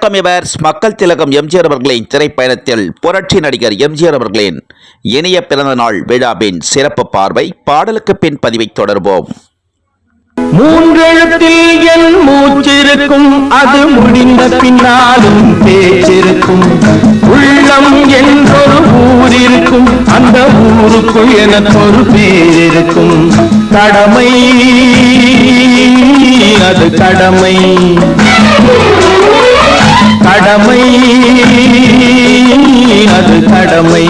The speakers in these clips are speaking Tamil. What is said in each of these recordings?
வணக்கம் இவர்ஸ் மக்கள் திலகம் எம்ஜிஆர் அவர்களின் திரைப்பயணத்தில் புரட்சி நடிகர் எம்ஜிஆர் அவர்களின் இணைய பிறந்த நாள் விழாவின் சிறப்பு பார்வை பாடலுக்கு பின் பதிவை தொடர்வோம். மூன்றெழுத்தில் என் மூச்சிருக்கும். அது முடிந்த பின்னாலும் பேச்சிருக்கும். உள்ளம் என்றொரு ஊரிருக்கும். அந்த ஊருக்குள் எனக்கு ஒரு பேர் கடமை அது கடமை. கடமை. அது கடமை.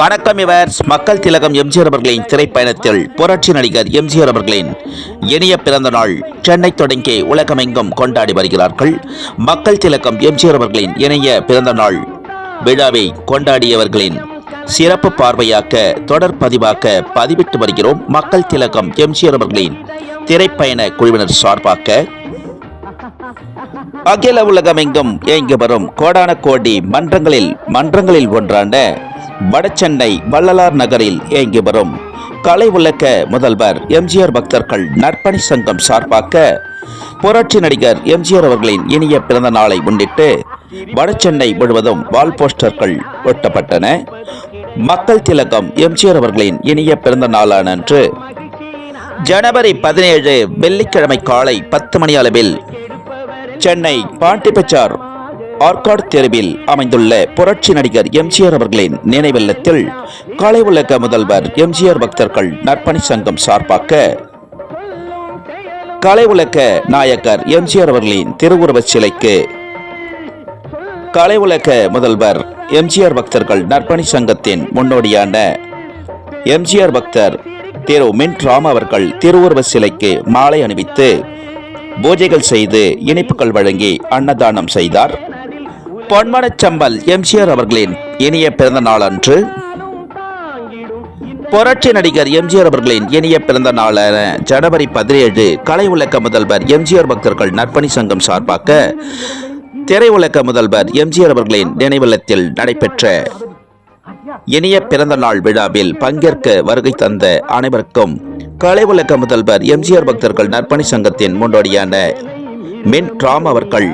வணக்கம் இவர். மக்கள் திலகம் எம்ஜிஆர் அவர்களின் திரைப்பயணத்தில் புரட்சி நடிகர் எம்ஜிஆர் அவர்களின் இனிய பிறந்த நாள் சென்னை தொடங்கி உலகமெங்கும் கொண்டாடி வருகிறார்கள். மக்கள் திலகம் எம்ஜிஆர் அவர்களின் இணைய பிறந்த நாள் விழாவை கொண்டாடியவர்களின் சிறப்பு பார்வையாக்க தொடர் பதிவாக்க பதிவிட்டு வருகிறோம். மக்கள் திலகம் எம்ஜிஆர் அவர்களின் திரைப்பயண குழுவினர் சார்பாக அகில உலகமெங்கும் இயங்கி வரும் கோடான கோடி மன்றங்களில் மன்றங்களில் ஒன்றான வடசென்னை வள்ளலார் நகரில் இயங்கி வரும் கலை உலக முதல்வர் எம்ஜிஆர் பக்தர்கள் நற்பணி சங்கம் சார்பாக புரட்சி நடிகர் எம்ஜிஆர் அவர்களின் இனிய பிறந்த நாளை முன்னிட்டு வடசென்னை முழுவதும் வால் போஸ்டர்கள் ஒட்டப்பட்டன. மக்கள் திலகம் எம்ஜிஆர் அவர்களின் இனிய பிறந்த நாளான அன்று ஜனவரி பதினேழு வெள்ளிக்கிழமை காலை பத்து மணி அளவில் சென்னை பாண்டிபச்சார் ஆர்காட் தெருவில் அமைந்துள்ள புரட்சி நடிகர் எம்ஜிஆர் அவர்களின் நினைவில்லத்தில் கலை உலக முதல்வர் எம்ஜிஆர் பக்தர்கள் நற்பணி சங்கம் சார்பாக கலை உலக நாயக்கர் எம்ஜிஆர் அவர்களின் திருவுருவச் சிலைக்கு கலை உலக முதல்வர் எம்ஜிஆர் பக்தர்கள் நற்பணி சங்கத்தின் முன்னோடியான எம்ஜிஆர் பக்தர் திரு மின் ராம் அவர்கள் திருவுருவ சிலைக்கு மாலை அணிவித்து பூஜைகள் செய்து இனிப்புகள் வழங்கி அன்னதானம் செய்தார். பொன்மனச்சம்பல் எம்ஜிஆர் அவர்களின் இனிய பிறந்த நாளன்று புரட்சி நடிகர் எம்ஜிஆர் அவர்களின் இனிய பிறந்த நாளான ஜனவரி பதினேழு கலை உலக முதல்வர் எம்ஜிஆர் பக்தர்கள் நற்பணி சங்கம் சார்பாக திரையுலக முதல்வர் எம்ஜிஆர் அவர்களின் நினைவில்லத்தில் நடைபெற்ற இனிய பிறந்த நாள் விழாவில் பங்கேற்க வருகை தந்த அனைவருக்கும் கலை உலக முதல்வர் எம்ஜிஆர் பக்தர்கள் நற்பணி சங்கத்தின் முன்னோடியான மின் ராம் அவர்கள்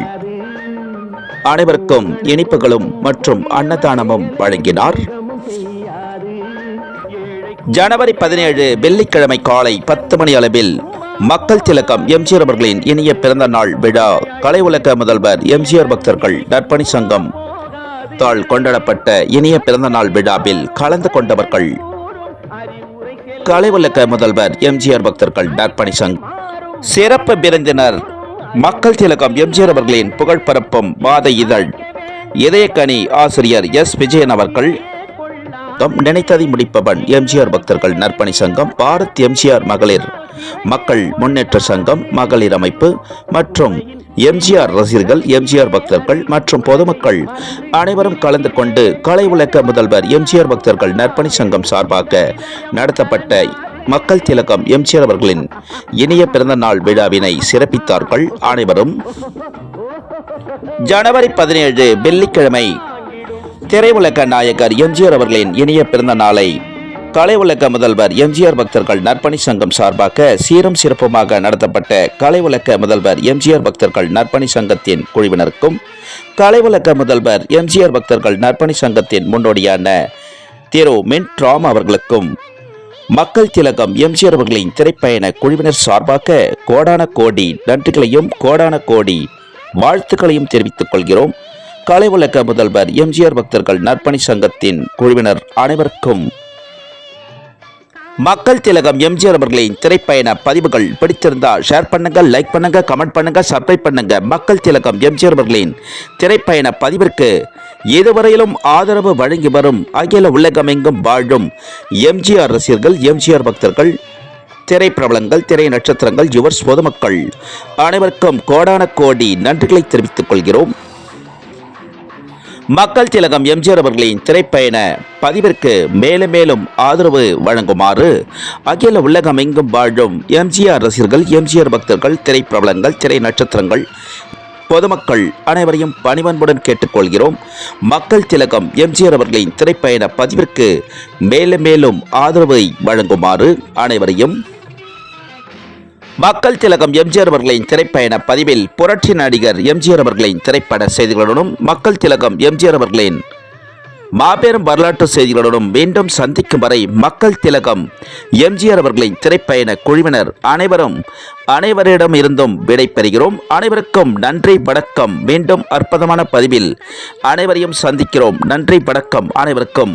அனைவருக்கும் இனிப்புகளும் மற்றும் அன்னதானமும் வழங்கினார். ஜனவரி பதினேழு வெள்ளிக்கிழமை காலை பத்து மணி அளவில் மக்கள் திலக்கம் எம்ஜிஆர் அவர்களின் இனிய பிறந்த நாள் விழா கலை உலக முதல்வர் எம்ஜிஆர் பக்தர்கள் நற்பணி சங்கம் தால் கொண்டாடப்பட்ட இனிய பிறந்தநாள் விழாவில் கலந்து கொண்டவர்கள். கலை உலக முதல்வர் எம்ஜிஆர் பக்தர்கள் நற்பணி சங்கம் சிறப்பு விருந்தினர் மக்கள் திலகம் எம்ஜிஆர் அவர்களின் புகழ் பரப்பும் வாத இதழ். இதயக்கனி ஆசிரியர் எஸ் விஜயன் அவர்கள் நினைத்ததை முடிப்பவன் எம்ஜிஆர் பக்தர்கள் நற்பணி சங்கம் பாரத் எம்ஜிஆர் மகளிர். மக்கள் முன்னேற்ற சங்கம் மகளிர் அமைப்பு மற்றும் எம்ஜிஆர் ரசிகர்கள் எம்ஜிஆர் பக்தர்கள் மற்றும் பொதுமக்கள் அனைவரும் கலந்து கொண்டு கலை உலக முதல்வர் எம்ஜிஆர் பக்தர்கள் நற்பணி சங்கம் சார்பாக நடத்தப்பட்ட மக்கள் திலகம் எம்ஜிஆர் அவர்களின் இனிய பிறந்த நாள் விழாவினை சிறப்பித்தார்கள் அனைவரும். ஜனவரி பதினேழு வெள்ளிக்கிழமை திரையுலக நாயகர் எம்ஜிஆர் அவர்களின் இனிய பிறந்த நாளை கலை உலக முதல்வர் எம்ஜிஆர் பக்தர்கள் நற்பணி சங்கம் சார்பாக சீரும் சிறப்புமாக நடத்தப்பட்ட கலை உலக முதல்வர் எம்ஜிஆர் பக்தர்கள் நற்பணி சங்கத்தின் குழுவினருக்கும் கலை உலக முதல்வர் எம்ஜிஆர் பக்தர்கள் நற்பணி சங்கத்தின் முன்னோடியான திரு மின் ராம் அவர்களுக்கும் மக்கள் திலகம் எம்ஜிஆர் அவர்களின் திரைப்பயண குழுவினர் சார்பாக கோடான கோடி நன்றிகளையும் கோடான கோடி வாழ்த்துக்களையும் தெரிவித்துக் கொள்கிறோம். கலை உலக முதல்வர் எம்ஜிஆர் பக்தர்கள் நற்பணி சங்கத்தின் குழுவினர் அனைவருக்கும் மக்கள் திலகம் எம்ஜிஆர் அவர்களின் திரைப்பயண பதிவுகள் பிடித்திருந்தால் ஷேர் பண்ணுங்க லைக் பண்ணுங்க கமெண்ட் பண்ணுங்க சப்ஸ்கிரைப் பண்ணுங்க. மக்கள் திலகம் எம்ஜிஆர் அவர்களின் திரைப்பயண பதிவிற்கு இதுவரையிலும் ஆதரவு வழங்கி வரும் அகில உலகமெங்கும் வாழும் எம்ஜிஆர் ரசிகர்கள் எம்ஜிஆர் பக்தர்கள் திரை பிரபலங்கள் திரை நட்சத்திரங்கள் யுவர்ஸ் பொதுமக்கள் அனைவருக்கும் கோடான கோடி நன்றிகளை தெரிவித்துக் கொள்கிறோம். மக்கள் திலகம் எம்ஜிஆர் அவர்களின் திரைப்பயண பதிவிற்கு மேலும் மேலும் ஆதரவு வழங்குமாறு அகில உலகம் எங்கும் வாழும் எம்ஜிஆர் ரசிகர்கள் எம்ஜிஆர் பக்தர்கள் திரைப்பிரபலங்கள் திரை நட்சத்திரங்கள் பொதுமக்கள் அனைவரையும் பணிவன்புடன் கேட்டுக்கொள்கிறோம். மக்கள் திலகம் எம்ஜிஆர் அவர்களின் திரைப்பயண பதிவிற்கு மேலும் மேலும் ஆதரவை வழங்குமாறு அனைவரையும் மக்கள் திலகம் எம்ஜிஆர் அவர்களின் திரைப்பயண பதிவில் புரட்சி நடிகர் எம்ஜிஆர் அவர்களின் திரைப்பட செய்திகளுடனும் மக்கள் திலகம் எம்ஜிஆர் அவர்களின் மாபெரும் வரலாற்று செய்திகளுடனும் மீண்டும் சந்திக்கும் வரை மக்கள் திலகம் எம்ஜிஆர் அவர்களின் திரைப்பயண குழுவினர் அனைவரும் அனைவரிடம் இருந்தும் விடை பெறுகிறோம். அனைவருக்கும் நன்றி வணக்கம். மீண்டும் அற்புதமான பதிவில் அனைவரையும் சந்திக்கிறோம். நன்றி வணக்கம். அனைவருக்கும்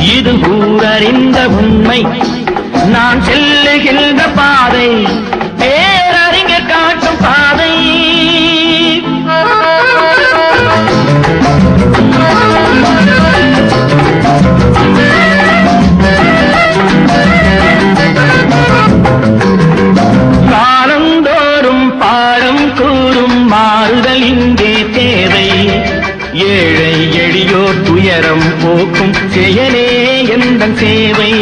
இது ஊரறிந்த உண்மை. நான் செல்லுகின்ற பாதை பேரறிஞர் காட்டும் பாதை. காலந்தோறும் பாடம் கூறும் மாறுதல் இங்கே தேவை. ஏழை எளியோர் துயரம் போக்கும் செயலே எந்த சேவை.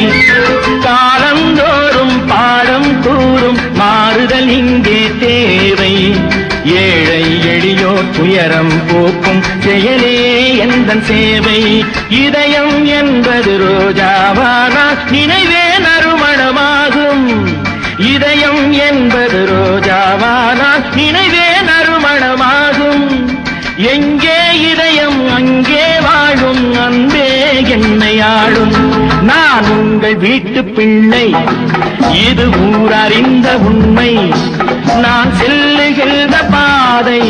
காலந்தோறும் பாடம் கூறும் மாறுதல் இங்கே தேவை. ஏழை எளியோர் துயரம் போக்கும் செயலே எந்த சேவை. இதயம் என்பது ரோஜாவானா நினைவு உங்கள் வீட்டு பிள்ளை. இது ஊரறிந்த உண்மை. நான் செல்லுகின்ற பாதை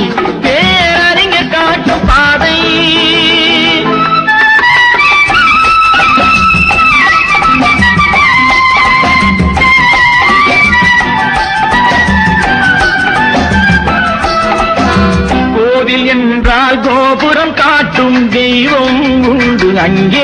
பேரறிஞர் காட்டும் பாதை. கோவில் என்றால் கோபுரம் காட்டும் தெய்வம் உண்டு. அங்கே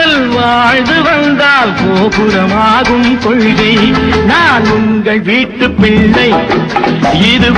வாழ்ந்து வந்தால் கோபுரமாகும் கொள்கை. நான் உங்கள் வீட்டு பிள்ளை. இது